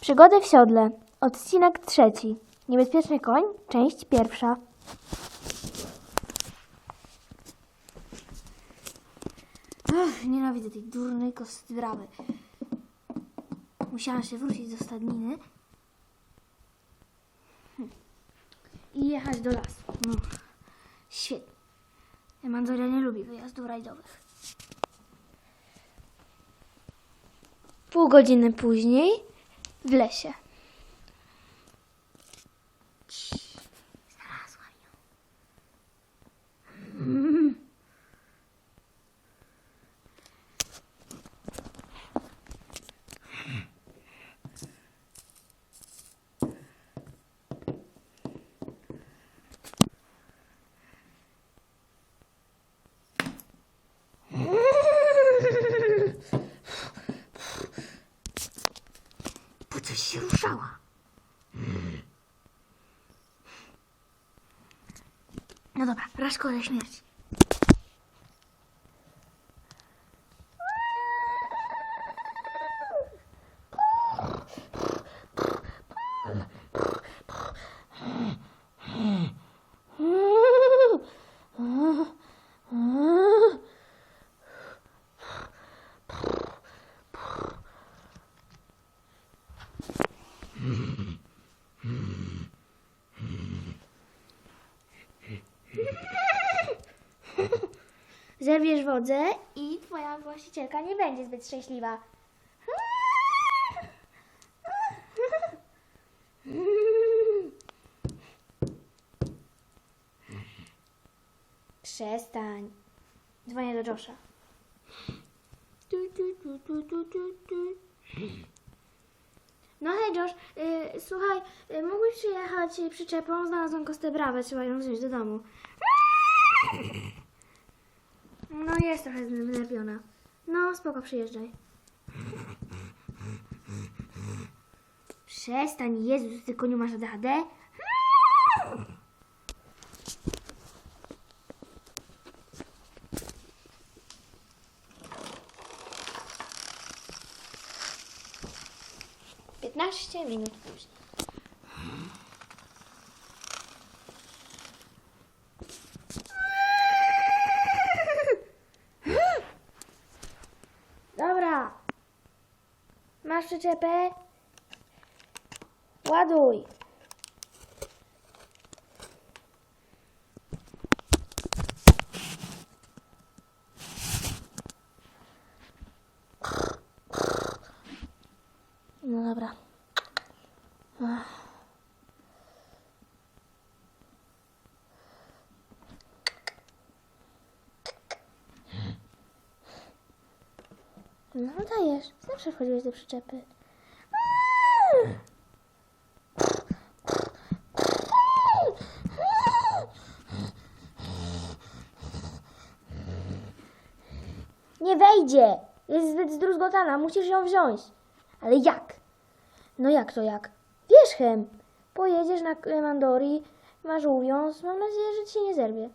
Przygody w siodle. Odcinek trzeci. Niebezpieczny koń. Część pierwsza. Ach, nienawidzę tej durnej kostybrawy. Musiałam się wrócić do stadniny Hm. i jechać do lasu. No, świetnie. Mandoria nie lubi wyjazdów rajdowych. Pół godziny później w lesie. Się ruszała. No dobra, raszko ze śmierci. Zerwiesz wodzę i twoja właścicielka nie będzie zbyt szczęśliwa. Przestań. Dzwonię do Josha. No hej Josh, y, słuchaj, y, mógłbyś przyjechać przyczepą? Znalazłam kostę brawę, trzeba ją wziąć do domu. No jest trochę znerwiona. No spoko, przyjeżdżaj. Przestań, Jezus, tylko nie masz ADHD? Piętnaście minut później. Dobra. Masz przyczepę? Ładuj. No dobra. Ach. No dajesz, zawsze wchodziłeś do przyczepy. Nie wejdzie! Jest zbyt zdruzgotana, musisz ją wziąć. Ale jak? No jak to jak? Wierzchem. Pojedziesz na Mandori, masz uwiąz, mam nadzieję, że ci się nie zerwie.